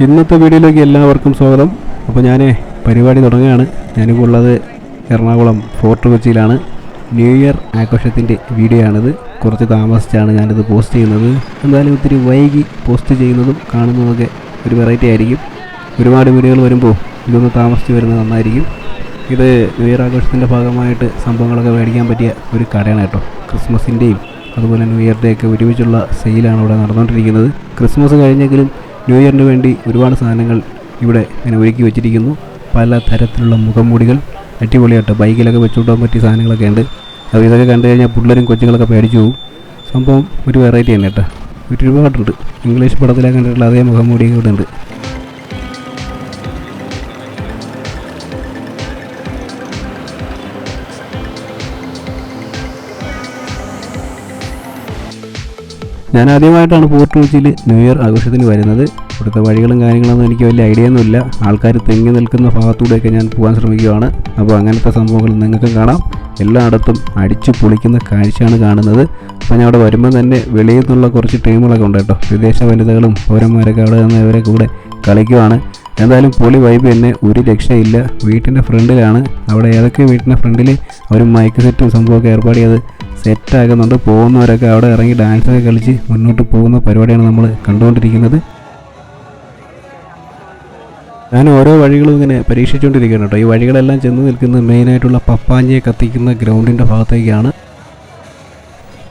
ഇന്നത്തെ വീഡിയോയിലേക്ക് എല്ലാവർക്കും സ്വാഗതം. അപ്പോൾ ഞാൻ പരിപാടി തുടങ്ങുകയാണ്. ഞാനിപ്പോൾ ഉള്ളത് എറണാകുളം ഫോർട്ട് കൊച്ചിയിലാണ്. ന്യൂ ഇയർ ആഘോഷത്തിന്റെ വീഡിയോ ആണിത് കുറച്ച് താമസിച്ചാണ് ഞാനിത് പോസ്റ്റ് ചെയ്യുന്നത്. എന്തായാലും ഒത്തിരി വൈകി പോസ്റ്റ് ചെയ്യുന്നതും കാണുന്നതൊക്കെ ഒരു വെറൈറ്റി ആയിരിക്കും. ഒരുപാട് വീഡിയോകൾ വരുമ്പോൾ ഇതൊന്ന് താമസിച്ച് വരുന്നത് നന്നായിരിക്കും. ഇത് ന്യൂ ഇയർ ആഘോഷത്തിന്റെ ഭാഗമായിട്ട് സംഭവങ്ങളൊക്കെ മേടിക്കാൻ പറ്റിയ ഒരു കടയാണ് കേട്ടോ. ക്രിസ്മസിന്റെയും അതുപോലെ ന്യൂ ഒക്കെ ഒരുമിച്ചുള്ള സെയിലാണ് ഇവിടെ നടന്നുകൊണ്ടിരിക്കുന്നത്. ക്രിസ്മസ് കഴിഞ്ഞെങ്കിലും ന്യൂ ഇയറിന് വേണ്ടി ഒരുപാട് സാധനങ്ങൾ ഇവിടെ ഇങ്ങനെ ഒരുക്കി വെച്ചിരിക്കുന്നു. പല തരത്തിലുള്ള മുഖംമൂടികൾ അടിപൊളിയായിട്ട് ബൈക്കിലൊക്കെ വെച്ചുകൊണ്ടാൻ പറ്റിയ സാധനങ്ങളൊക്കെ ഉണ്ട്. അപ്പോൾ ഇതൊക്കെ കണ്ടു കഴിഞ്ഞാൽ പിള്ളേരും കൊച്ചുങ്ങളൊക്കെ പേടിച്ചു പോകും. സംഭവം ഒരു വെറൈറ്റി തന്നെ കേട്ടോ. ഒരുപാടുണ്ട്. ഇംഗ്ലീഷ് പടത്തിലൊക്കെ കണ്ടിട്ടുള്ള അതേ മുഖംമൂടിയൊക്കെ ഇവിടെ ഉണ്ട് ഞാൻ ആദ്യമായിട്ടാണ് ഫോർട്ട് കൊച്ചിയിൽ ന്യൂ ഇയർ ആഘോഷത്തിന് വരുന്നത്. ഇവിടുത്തെ വഴികളും കാര്യങ്ങളൊന്നും എനിക്ക് വലിയ ഐഡിയ ഒന്നുമില്ല. ആൾക്കാർ തെങ്ങി നിൽക്കുന്ന ഭാഗത്തൂടെയൊക്കെ ഞാൻ പോകാൻ ശ്രമിക്കുകയാണ്. അപ്പോൾ അങ്ങനത്തെ സംഭവങ്ങൾ നിങ്ങൾക്ക് കാണാം. എല്ലായിടത്തും അടിച്ചു പൊളിക്കുന്ന കാഴ്ചയാണ് കാണുന്നത്. അപ്പോൾ ഞാൻ അവിടെ വരുമ്പോൾ തന്നെ വെളിയിൽ നിന്നുള്ള കുറച്ച് ടീമുകളൊക്കെ ഉണ്ട് കേട്ടോ. വിദേശ വനിതകളും പൗരന്മാരൊക്കെ അവിടെ നിന്ന് ഇവരെ കൂടെ കളിക്കുവാണ്. എന്തായാലും പൊളി വൈബ് തന്നെ ഒരു രക്ഷയില്ല. വീട്ടിന്റെ ഫ്രണ്ടിലാണ്. അവിടെ ഏതൊക്കെ വീട്ടിന്റെ ഫ്രണ്ടിൽ അവർ മൈക്ക് സെറ്റും സംഭവമൊക്കെ ഏർപ്പാട് ചെയ്ത് സെറ്റാകുന്നുണ്ട് പോകുന്നവരൊക്കെ അവിടെ ഇറങ്ങി ഡാൻസൊക്കെ കളിച്ച് മുന്നോട്ട് പോകുന്ന പരിപാടിയാണ് നമ്മൾ കണ്ടുകൊണ്ടിരിക്കുന്നത്. ഞാൻ ഓരോ വഴികളും ഇങ്ങനെ പരീക്ഷിച്ചുകൊണ്ടിരിക്കുകയാണ് കേട്ടോ. ഈ വഴികളെല്ലാം ചെന്ന് നിൽക്കുന്നത് മെയിനായിട്ടുള്ള പപ്പാഞ്ചിയെ കത്തിക്കുന്ന ഗ്രൗണ്ടിന്റെ ഭാഗത്തേക്കാണ്.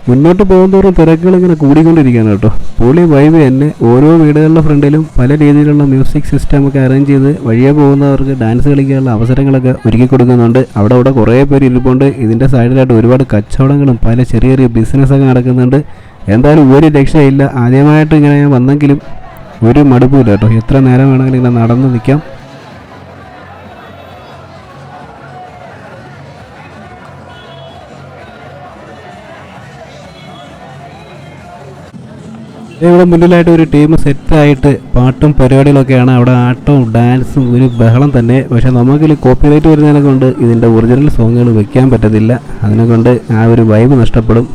മുന്നോട്ട് പോകുന്തോറും തിരക്കുകൾ ഇങ്ങനെ കൂടിക്കൊണ്ടിരിക്കുകയാണ് കേട്ടോ. പുള്ളി വൈബ് തന്നെ ഓരോ വീടുകളുടെ ഫ്രണ്ടിലും പല രീതിയിലുള്ള മ്യൂസിക് സിസ്റ്റം ഒക്കെ അറേഞ്ച് ചെയ്ത് വഴിയെ പോകുന്നവർക്ക് ഡാൻസ് കളിക്കാനുള്ള അവസരങ്ങളൊക്കെ ഒരുക്കി കൊടുക്കുന്നുണ്ട്. അവിടെ അവിടെ കുറേ പേര് ഇരിപ്പുണ്ട്. ഇതിന്റെ സൈഡിലായിട്ട് ഒരുപാട് കച്ചവടങ്ങളും പല ചെറിയ ചെറിയ ബിസിനസ്സൊക്കെ നടക്കുന്നുണ്ട്. എന്തായാലും ഒരു രക്ഷയില്ല ആദ്യമായിട്ട് ഇങ്ങനെ ഞാൻ വന്നെങ്കിലും ഒരു മടുപ്പില്ല കേട്ടോ. എത്ര നേരം വേണമെങ്കിലും ഇങ്ങനെ നടന്ന് നിൽക്കാം. ഇവിടെ മുന്നിലായിട്ട് ഒരു ടീം സെറ്റായിട്ട് പാട്ടും പരിപാടികളൊക്കെയാണ്. അവിടെ ആട്ടവും ഡാൻസും ഒരു ബഹളം തന്നെ. പക്ഷെ നമുക്കിൽ കോപ്പി കോപ്പിറൈറ്റ് വരുന്നതിനെ കൊണ്ട് ഇതിന്റെ ഒറിജിനൽ സോങ്ങുകൾ വെക്കാൻ പറ്റത്തില്ല. അതിനെ കൊണ്ട് ആ ഒരു വൈബ് നഷ്ടപ്പെടും.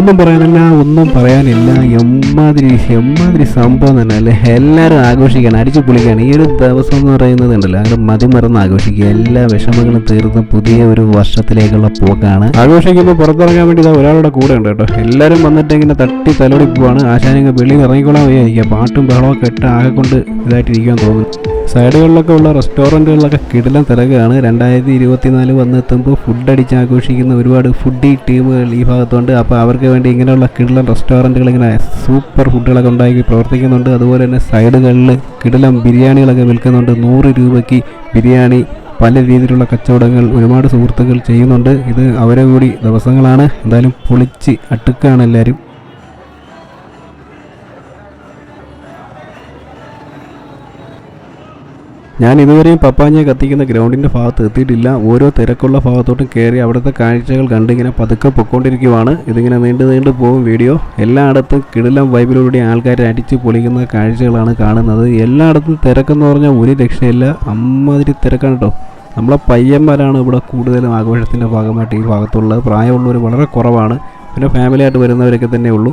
ഒന്നും പറയാനല്ല ഒന്നും പറയാനില്ല. എമ്മാതിരി എമ്മാതിരി സംഭവം തന്നെ അല്ലേ? എല്ലാവരും ആഘോഷിക്കണം അടിച്ചു പൊളിക്കുകയാണ് ഈ ഒരു ദിവസം എന്ന് പറയുന്നത് ഉണ്ടല്ലോ അങ്ങനെ മതിമറന്ന് ആഘോഷിക്കുക. എല്ലാ വിഷമങ്ങളും തീർന്ന് പുതിയ ഒരു വർഷത്തിലേക്കുള്ള പോക്കാണ്. ആഘോഷിക്കുമ്പോൾ പുറത്തിറങ്ങാൻ വേണ്ടി ഇതാ ഒരാളുടെ കൂടെ ഉണ്ട് കേട്ടോ. എല്ലാവരും വന്നിട്ട് ഇങ്ങനെ തട്ടി തലോടി പോവാണ്. ആശാനിങ്ങ് വെളിയിൽ ഇറങ്ങിക്കോളാൻ വയ്യായിരിക്കുക. പാട്ടും ബഹളമൊക്കെ ഇട്ട് ആകെ കൊണ്ട് ഇതായിട്ടിരിക്കാൻ തോന്നുന്നു. സൈഡുകളിലൊക്കെ ഉള്ള റെസ്റ്റോറന്റുകളിലൊക്കെ കിടിലം തിരക്കാണ്. രണ്ടായിരത്തി ഇരുപത്തിനാല് വന്നെത്തുമ്പോൾ ഫുഡ് അടിച്ച് ആഘോഷിക്കുന്ന ഒരുപാട് ഫുഡി ടീമുകൾ ഈ ഭാഗത്തുണ്ട്. അപ്പോൾ അവർക്ക് വേണ്ടി ഇങ്ങനെയുള്ള കിടിലം റെസ്റ്റോറന്റുകൾ ഇങ്ങനെ സൂപ്പർ ഫുഡുകളൊക്കെ ഉണ്ടാക്കി പ്രവർത്തിക്കുന്നുണ്ട്. അതുപോലെ തന്നെ സൈഡുകളിൽ കിടിലം ബിരിയാണികളൊക്കെ വിൽക്കുന്നുണ്ട്. നൂറ് രൂപയ്ക്ക് ബിരിയാണി പല രീതിയിലുള്ള കച്ചവടങ്ങൾ ഒരുപാട് സുഹൃത്തുക്കൾ ചെയ്യുന്നുണ്ട്. ഇത് അവരെ കൂടി ദിവസങ്ങളാണ്. എന്തായാലും പൊളിച്ച് അട്ടുക്കാണ് എല്ലാവരും. ഞാൻ ഇതുവരെയും പപ്പാഞ്ഞെ കത്തിക്കുന്ന ഗ്രൗണ്ടിന്റെ ഭാഗത്ത് എത്തിയിട്ടില്ല. ഓരോ തിരക്കുള്ള ഭാഗത്തോട്ടും കയറി അവിടുത്തെ കാഴ്ചകൾ കണ്ടിങ്ങനെ പതുക്കെ പൊക്കോണ്ടിരിക്കുവാണ് ഇതിങ്ങനെ നീണ്ടു നീണ്ടു പോകും വീഡിയോ. എല്ലായിടത്തും കിടിലം വൈബിലൂടെ ആൾക്കാർ അടിച്ചു പൊളിക്കുന്ന കാഴ്ചകളാണ് കാണുന്നത്. എല്ലായിടത്തും തിരക്കെന്ന് പറഞ്ഞാൽ ഒരു രക്ഷയില്ല. അമ്മാതിരി തിരക്കാണ് കേട്ടോ. നമ്മളെ പയ്യന്മാരാണ് ഇവിടെ കൂടുതലും ആഘോഷത്തിന്റെ ഭാഗമായിട്ട് ഈ ഭാഗത്തുള്ളത്. പ്രായമുള്ളവർ വളരെ കുറവാണ്. പിന്നെ ഫാമിലിയായിട്ട് വരുന്നവരൊക്കെ തന്നെ ഉള്ളൂ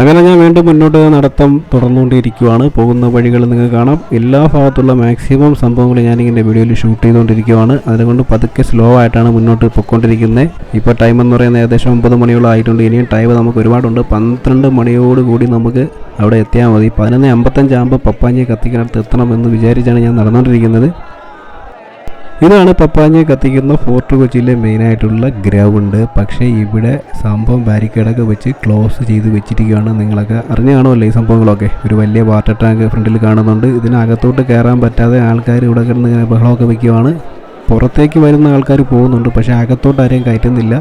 അങ്ങനെ ഞാൻ വീണ്ടും മുന്നോട്ട് നടത്തം തുടർന്നുകൊണ്ടിരിക്കുവാണ്. പോകുന്ന വഴികൾ നിങ്ങൾക്ക് കാണാം. എല്ലാ ഭാഗത്തുള്ള മാക്സിമം സംഭവങ്ങൾ ഞാനിങ്ങനെ വീഡിയോയിൽ ഷൂട്ട് ചെയ്തുകൊണ്ടിരിക്കുവാണ്. അതുകൊണ്ട് പതുക്കെ സ്ലോ ആയിട്ടാണ് മുന്നോട്ട് പൊയ്ക്കൊണ്ടിരിക്കുന്നത് ഇപ്പോൾ ടൈം എന്ന് പറയുന്നത് ഏകദേശം ഒമ്പത് മണിയോളം ആയിട്ടുണ്ട്. ഇനിയും ടൈം നമുക്ക് ഒരുപാടുണ്ട്. പന്ത്രണ്ട് മണിയോട് കൂടി നമുക്ക് അവിടെ എത്തിയാൽ മതി. പതിനൊന്ന് അമ്പത്തഞ്ചാകുമ്പോൾ പപ്പാഞ്ഞിയെ കത്തിക്കാനടുത്ത് എത്തണമെന്ന് വിചാരിച്ചാണ് ഞാൻ നടന്നുകൊണ്ടിരിക്കുന്നത്. ഇതാണ് പപ്പാഞ്ഞ കത്തിക്കുന്ന ഫോർട്ട് കൊച്ചിയിലെ മെയിനായിട്ടുള്ള ഗ്രൗണ്ട്. പക്ഷേ ഇവിടെ സംഭവം ബാരിക്കേഡൊക്കെ വെച്ച് ക്ലോസ് ചെയ്ത് വെച്ചിരിക്കുകയാണ്. നിങ്ങളൊക്കെ അറിഞ്ഞു കാണുമല്ലോ ഈ സംഭവങ്ങളൊക്കെ? ഒരു വലിയ വാട്ടർ ടാങ്ക് ഫ്രണ്ടിൽ കാണുന്നുണ്ട്. ഇതിനകത്തോട്ട് കയറാൻ പറ്റാതെ ആൾക്കാർ ഇവിടെ കിടന്ന് ബഹളമൊക്കെ വയ്ക്കുവാണ് പുറത്തേക്ക് വരുന്ന ആൾക്കാർ പോകുന്നുണ്ട് പക്ഷേ അകത്തോട്ട് ആരെയും കയറ്റുന്നില്ല.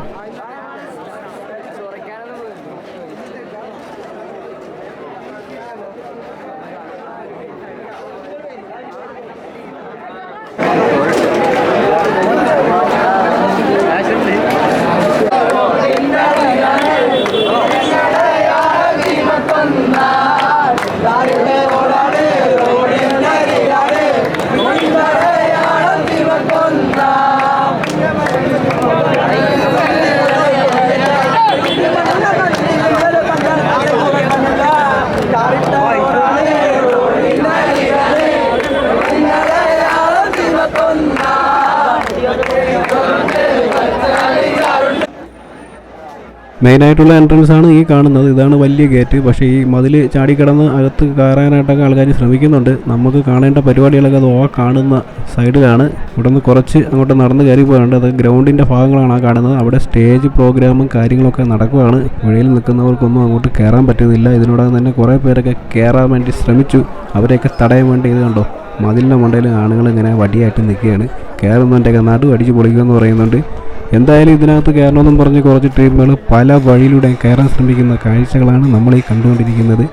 മെയിനായിട്ടുള്ള എൻട്രൻസ് ആണ് ഈ കാണുന്നത്. ഇതാണ് വലിയ ഗേറ്റ് പക്ഷേ ഈ മതിൽ ചാടിക്കിടന്ന് അകത്ത് കയറാനായിട്ടൊക്കെ ആൾക്കാർ ശ്രമിക്കുന്നുണ്ട്. നമുക്ക് കാണേണ്ട പരിപാടികളൊക്കെ അത് ഓ കാണുന്ന സൈഡിലാണ്. ഇവിടെ നിന്ന് കുറച്ച് അങ്ങോട്ട് നടന്ന് കയറി പോകാണ്ട് അത് ഗ്രൗണ്ടിന്റെ ഭാഗങ്ങളാണ് ആ കാണുന്നത്. അവിടെ സ്റ്റേജ് പ്രോഗ്രാമും കാര്യങ്ങളൊക്കെ നടക്കുകയാണ് വഴിയിൽ നിൽക്കുന്നവർക്കൊന്നും അങ്ങോട്ട് കയറാൻ പറ്റുന്നില്ല. ഇതിനോടകം തന്നെ കുറേ പേരൊക്കെ കയറാൻ വേണ്ടി ശ്രമിച്ചു. അവരെയൊക്കെ തടയാൻ വേണ്ടി ഇത് കണ്ടോ? മതിലിന്റെ മണ്ടയിൽ ആണുങ്ങൾ ഇങ്ങനെ വടിയായിട്ട് നിൽക്കുകയാണ്. കയറുന്നതിന്റെയൊക്കെ നടു അടിച്ച് പൊളിക്കുമെന്ന് പറയുന്നുണ്ട്. എന്തായാലും ഇതിനകത്ത് കയറണമെന്നും പറഞ്ഞ് കുറച്ച് ടീമുകൾ പല വഴിയിലൂടെ കയറാൻ ശ്രമിക്കുന്ന കാഴ്ചകളാണ് നമ്മൾ ഈ കണ്ടുകൊണ്ടിരിക്കുന്നത്.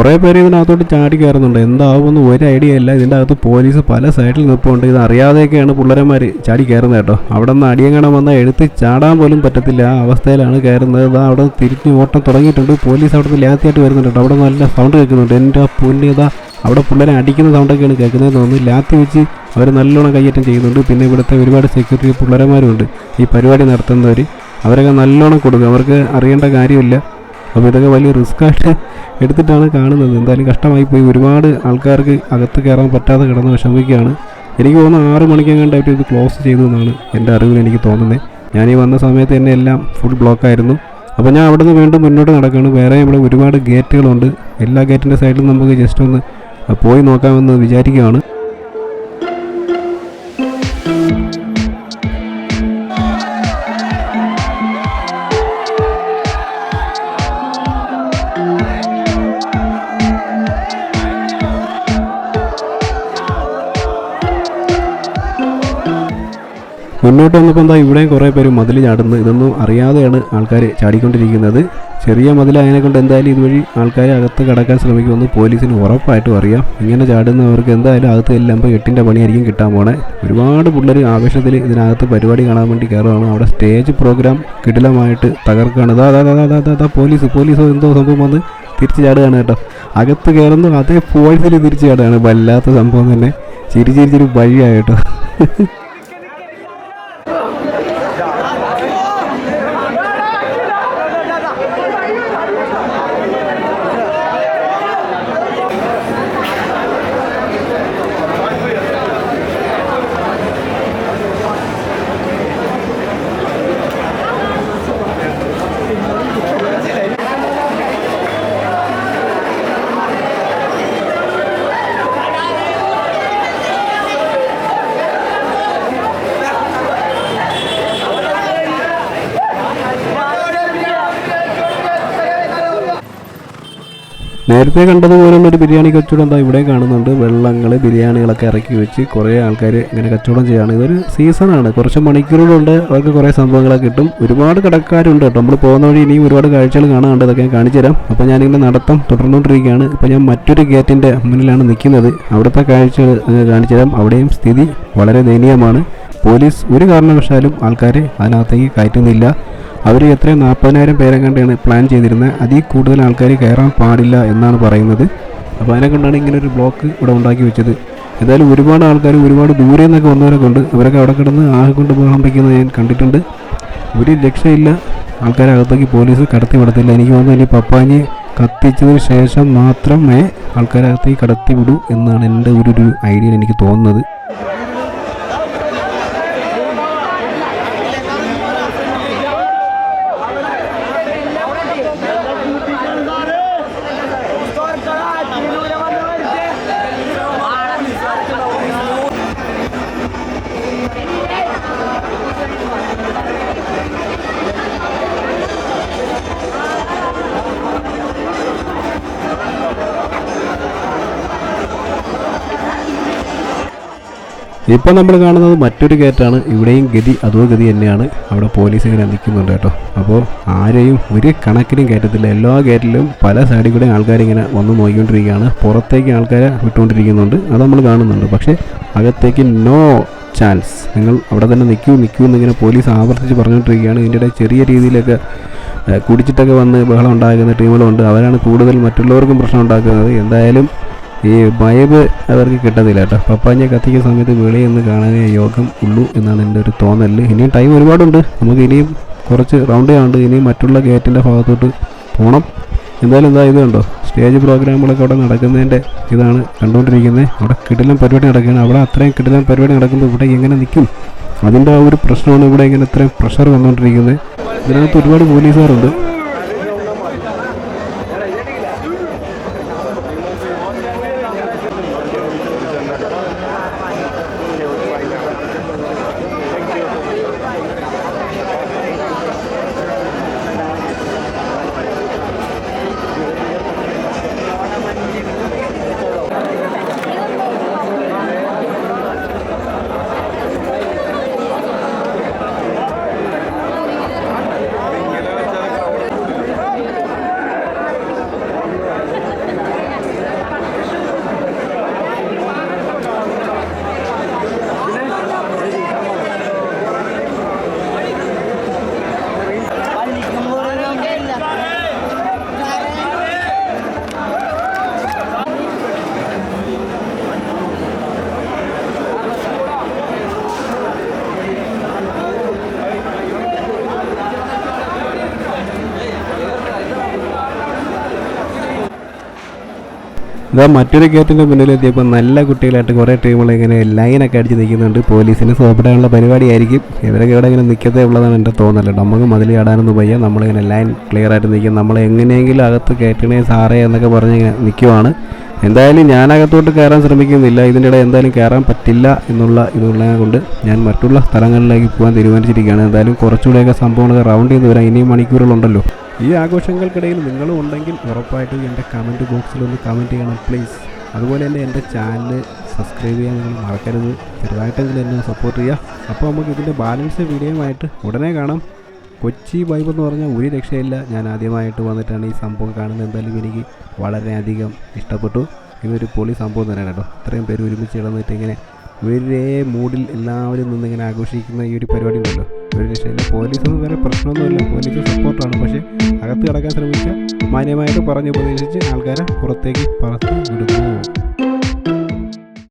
കുറേ പേര് ഇതിനകത്തോട്ട് ചാടി കയറുന്നുണ്ട്. എന്താവുമെന്ന് ഒരു ഐഡിയ ഇല്ല. ഇതിന്റെ അകത്ത് പോലീസ് പല സൈഡിൽ നിൽപ്പുണ്ട്. ഇത് അറിയാതെയൊക്കെയാണ് പിള്ളേരന്മാർ ചാടി കയറുന്നത് കേട്ടോ. അവിടെ നിന്ന് അടിയങ്ങണം വന്നാൽ എടുത്ത് ചാടാൻ പോലും പറ്റത്തില്ല. ആ അവസ്ഥയിലാണ് കയറുന്നത്. ഇതാ അവിടെ തിരിഞ്ഞ് ഓട്ടം തുടങ്ങിയിട്ടുണ്ട്. പോലീസ് അവിടെ നിന്ന് ലാത്തിയായിട്ട് വരുന്നുണ്ട് കേട്ടോ. അവിടെ നല്ല സൗണ്ട് കേൾക്കുന്നുണ്ട്. എന്റെ പുല്ല് ഇതാ അവിടെ പിള്ളേരെ അടിക്കുന്ന സൗണ്ടൊക്കെയാണ് കേൾക്കുന്നത് തോന്നുന്നു. ലാത്തി വെച്ച് അവർ നല്ലോണം കയ്യേറ്റം ചെയ്യുന്നുണ്ട്. പിന്നെ ഇവിടുത്തെ ഒരുപാട് സെക്യൂരിറ്റി പിള്ളേരന്മാരുണ്ട്. ഈ പരിപാടി നടത്തുന്നവർ അവരൊക്കെ നല്ലോണം കൊടുക്കും. അവർക്ക് അറിയേണ്ട കാര്യമില്ല. അപ്പോൾ ഇതൊക്കെ വലിയ റിസ്ക് ആയിട്ട് എടുത്തിട്ടാണ് കാണുന്നത്. എന്തായാലും കഷ്ടമായി പോയി. ഒരുപാട് ആൾക്കാർക്ക് അകത്ത് കയറാൻ പറ്റാതെ കിടന്ന് വിഷമിക്കുകയാണ്. എനിക്ക് തോന്നുന്നു ആറ് മണിക്കെങ്ങാണ്ടായിട്ട് ഇത് ക്ലോസ് ചെയ്തു എന്നാണ് എന്റെ അറിവിൽ എനിക്ക് തോന്നുന്നത് ഞാൻ ഈ വന്ന സമയത്ത് തന്നെ എല്ലാം ഫുൾ ബ്ലോക്കായിരുന്നു അപ്പോൾ ഞാൻ അവിടെ നിന്ന് വീണ്ടും മുന്നോട്ട് നടക്കുകയാണ്. വേറെ ഇവിടെ ഒരുപാട് ഗേറ്റുകളുണ്ട് എല്ലാ ഗേറ്റിന്റെ സൈഡിലും നമുക്ക് ജസ്റ്റ് ഒന്ന് പോയി നോക്കാമെന്ന് വിചാരിക്കുകയാണ്. മുന്നോട്ട് വന്നപ്പോൾ എന്താ ഇവിടെയും കുറേ പേര് മതിൽ ചാടുന്നു. ഇതൊന്നും അറിയാതെയാണ് ആൾക്കാർ ചാടിക്കൊണ്ടിരിക്കുന്നത്. ചെറിയ മതിൽ അതിനെ കൊണ്ട് എന്തായാലും ഇതുവഴി ആൾക്കാരെ അകത്ത് കടക്കാൻ ശ്രമിക്കുമെന്ന് പോലീസിന് ഉറപ്പായിട്ടും അറിയാം. ഇങ്ങനെ ചാടുന്നവർക്ക് എന്തായാലും അകത്ത് ചെല്ലുമ്പോൾ എട്ടിന്റെ പണിയായിരിക്കും കിട്ടാൻ പോണേ. ഒരുപാട് പിള്ളേർ ആവേശത്തിൽ ഇതിനകത്ത് പരിപാടി കാണാൻ വേണ്ടി കയറുകയാണ് അവിടെ സ്റ്റേജ് പ്രോഗ്രാം കിടിലമായിട്ട് തകർക്കുകയാണ് അതാ അതാ പോലീസ് പോലീസോ എന്തോ സംഭവം വന്ന് തിരിച്ചു ചാടുകയാണ് കേട്ടോ. അകത്ത് കയറുന്നു അതേ ഫോഴ്സിൽ തിരിച്ചു ചാടുകയാണ്. വല്ലാത്ത സംഭവം തന്നെ. ചിരി ചിരി ചിരി വഴിയായിട്ടോ നേരത്തെ കണ്ടതുപോലുള്ള ഒരു ബിരിയാണി കച്ചവടം എന്താ ഇവിടെ കാണുന്നുണ്ട്. വെള്ളങ്ങൾ ബിരിയാണികളൊക്കെ ഇറക്കി വെച്ച് കുറേ ആൾക്കാർ ഇങ്ങനെ കച്ചവടം ചെയ്യുകയാണ് ഇതൊരു സീസണാണ്. കുറച്ച് മണിക്കൂറുകളുണ്ട് അവർക്ക് കുറേ സംഭവങ്ങളൊക്കെ കിട്ടും. ഒരുപാട് കടക്കാരുണ്ട് കേട്ടോ. നമ്മൾ പോകുന്ന വഴി ഇനിയും ഒരുപാട് കാഴ്ചകൾ കാണാനുണ്ട്. ഇതൊക്കെ ഞാൻ കാണിച്ചു തരാം. അപ്പോൾ ഞാനിങ്ങനെ നടത്തം തുടർന്നുകൊണ്ടിരിക്കുകയാണ് ഇപ്പോൾ ഞാൻ മറ്റൊരു ഗേറ്റിന്റെ മുന്നിലാണ് നിൽക്കുന്നത്. അവിടുത്തെ കാഴ്ചകൾ കാണിച്ചുതരാം കാണിച്ചു തരാം. അവിടെയും സ്ഥിതി വളരെ ദയനീയമാണ്. പോലീസ് ഒരു കാരണവശാലും ആൾക്കാരെ അതിനകത്തേക്ക് കയറ്റുന്നില്ല. അവർ എത്രയും നാൽപ്പതിനായിരം പേരെ കണ്ടാണ് പ്ലാൻ ചെയ്തിരുന്നത്. അതിൽ കൂടുതൽ ആൾക്കാർ കയറാൻ പാടില്ല എന്നാണ് പറയുന്നത്. അപ്പോൾ അതിനെ കൊണ്ടാണ് ഇങ്ങനെ ഒരു ബ്ലോക്ക് ഇവിടെ ഉണ്ടാക്കി വെച്ചത്. ഏതായാലും ഒരുപാട് ആൾക്കാർ ഒരുപാട് ദൂരെ നിന്നൊക്കെ വന്നവരൊക്കെ ഉണ്ട് അവരൊക്കെ അവിടെ കിടന്ന് ആകെ കൊണ്ട് ബഹളം വയ്ക്കുന്നത് ഞാൻ കണ്ടിട്ടുണ്ട്. ഒരു രക്ഷയില്ല. ആൾക്കാരെ അകത്തേക്ക് പോലീസ് കടത്തി വിടത്തില്ല. എനിക്ക് തോന്നുന്നു ഇനി പപ്പാഞ്ഞി കത്തിച്ചതിന് ശേഷം മാത്രമേ ആൾക്കാരകത്തേക്ക് കടത്തി വിടൂ എന്നാണ് എന്റെ ഒരു ഒരു ഐഡിയ എനിക്ക് തോന്നുന്നത്. ഇപ്പോൾ നമ്മൾ കാണുന്നത് മറ്റൊരു ഗേറ്റാണ് ഇവിടെയും ഗതി അതോ ഗതി തന്നെയാണ്. അവിടെ പോലീസ് ഇങ്ങനെ നിൽക്കുന്നുണ്ട് കേട്ടോ. അപ്പോൾ ആരെയും ഒരു കണക്കിനും കയറ്റത്തില്ല. എല്ലാ ഗേറ്റിലും പല സൈഡിൽ കൂടെ ആൾക്കാരിങ്ങനെ വന്ന് നോക്കിക്കൊണ്ടിരിക്കുകയാണ്. പുറത്തേക്ക് ആൾക്കാരെ വിട്ടുകൊണ്ടിരിക്കുന്നുണ്ട്. അത് നമ്മൾ കാണുന്നുണ്ട്. പക്ഷേ അകത്തേക്ക് നോ ചാൻസ് നിങ്ങൾ അവിടെ തന്നെ നിൽക്കൂ നിൽക്കൂ എന്നിങ്ങനെ പോലീസ് ആവർത്തിച്ച് പറഞ്ഞുകൊണ്ടിരിക്കുകയാണ്. ഇതിന്റെ ചെറിയ രീതിയിലൊക്കെ കുടിച്ചിട്ടൊക്കെ വന്ന് ബഹളം ഉണ്ടാക്കുന്ന ടീമുകളുണ്ട് അവരാണ് കൂടുതൽ മറ്റുള്ളവർക്കും പ്രശ്നം ഉണ്ടാക്കുന്നത്. എന്തായാലും ഈ വൈബ് അവർക്ക് കിട്ടത്തില്ല കേട്ടോ. പപ്പാഞ്ഞ കത്തിക്കുന്ന സമയത്ത് വെളിയിൽ നിന്ന് കാണാനേ യോഗം ഉള്ളൂ എന്നാണ് എന്റെ ഒരു തോന്നൽ. ഇനിയും ടൈം ഒരുപാടുണ്ട്. നമുക്ക് ഇനിയും കുറച്ച് റൗണ്ട് ചെയ്യാണ്ട് ഇനിയും മറ്റുള്ള ഗേറ്റിന്റെ ഭാഗത്തോട്ട് പോകണം എന്തായാലും എന്താ ഇത് കണ്ടോ? സ്റ്റേജ് പ്രോഗ്രാമുകളൊക്കെ അവിടെ നടക്കുന്നതിന്റെ ഇതാണ് കണ്ടുകൊണ്ടിരിക്കുന്നത്. അവിടെ കിടിലം പരിപാടി നടക്കുകയാണ്. അവിടെ അത്രയും കിടിലം പരിപാടി നടക്കുമ്പോൾ ഇവിടെ എങ്ങനെ നിൽക്കും? അതിന്റെ ആ ഒരു പ്രശ്നമാണ് ഇവിടെ ഇങ്ങനെ ഇത്രയും പ്രഷർ വന്നുകൊണ്ടിരിക്കുന്നത്. ഇതിനകത്ത് ഒരുപാട് പോലീസുകാരുണ്ട് ഇതാ മറ്റൊരു ഗേറ്റിന്റെ മുന്നിലെത്തിയപ്പോൾ നല്ല കുട്ടികളായിട്ട് കുറേ ടീമുകൾ ഇങ്ങനെ ലൈനൊക്കെ അടിച്ച് നിൽക്കുന്നുണ്ട്. പോലീസിനെ സോപ്പിടാനുള്ള പരിപാടിയായിരിക്കും. ഇവരൊക്കെ ഇവിടെ ഇങ്ങനെ നിൽക്കത്തേ ഉള്ളതാണ് എന്റെ തോന്നൽ നമുക്ക് മതിൽ ചാടാനൊന്നും വയ്യ. നമ്മളിങ്ങനെ ലൈൻ ക്ലിയർ ആയിട്ട് നിൽക്കും. നമ്മൾ എങ്ങനെയെങ്കിലും അകത്ത് കയറ്റണേ സാറേ എന്നൊക്കെ പറഞ്ഞ് നിൽക്കുവാണ് എന്തായാലും ഞാൻ അകത്തോട്ട് കയറാൻ ശ്രമിക്കുന്നില്ല. ഇതിന്റെ ഇടയിൽ എന്തായാലും കയറാൻ പറ്റില്ല എന്നുള്ള ഇതുള്ളത് കൊണ്ട് ഞാൻ മറ്റുള്ള സ്ഥലങ്ങളിലേക്ക് പോകാൻ തീരുമാനിച്ചിരിക്കുകയാണ്. എന്തായാലും കുറച്ചുകൂടെയൊക്കെ സംഭവങ്ങളൊക്കെ റൗണ്ട് ചെയ്ത് വരാം. ഇനിയും മണിക്കൂറുകളുണ്ടല്ലോ. ഈ ആഘോഷങ്ങൾക്കിടയിൽ നിങ്ങളും ഉണ്ടെങ്കിൽ ഉറപ്പായിട്ടും എന്റെ കമന്റ് ബോക്സിൽ ഒന്ന് കമന്റ് ചെയ്യണം പ്ലീസ് അതുപോലെ തന്നെ എന്റെ ചാനൽ സബ്സ്ക്രൈബ് ചെയ്യാൻ നിങ്ങൾ മറക്കരുത്. ചെറുതായിട്ടെങ്കിലും എന്നെ സപ്പോർട്ട് ചെയ്യുക. അപ്പോൾ നമുക്ക് ഇതിന്റെ ബാലൻസ് വീഡിയോയുമായിട്ട് ഉടനെ കാണാം. കൊച്ചി വൈബ് എന്ന് പറഞ്ഞാൽ ഒരു രക്ഷയില്ല. ഞാൻ ആദ്യമായിട്ട് വന്നിട്ടാണ് ഈ സംഭവം കാണുന്നത്. എന്തായാലും എനിക്ക് വളരെയധികം ഇഷ്ടപ്പെട്ടു. ഇതൊരു പൊളി സംഭവം തന്നെയാണ് കേട്ടോ. ഇത്രയും പേര് ഒരുമിച്ച് കിടന്നിട്ട് ഇങ്ങനെ ഒരേ മൂഡിൽ എല്ലാവരും നിന്ന് ഇങ്ങനെ ആഘോഷിക്കുന്ന ഈ ഒരു പരിപാടി ഉണ്ടല്ലോ. ഒരു രക്ഷയില്ല. പോലീസൊന്നും വരെ പ്രശ്നമൊന്നുമില്ല. പോലീസ് സപ്പോർട്ടാണ്. പക്ഷേ അകത്ത് കിടക്കാൻ ശ്രമിച്ചാൽ മാന്യമായിട്ട് പറഞ്ഞ് ഉപദേശിച്ച് ആൾക്കാരെ പുറത്തേക്ക് പറത്തി വിടുന്നു.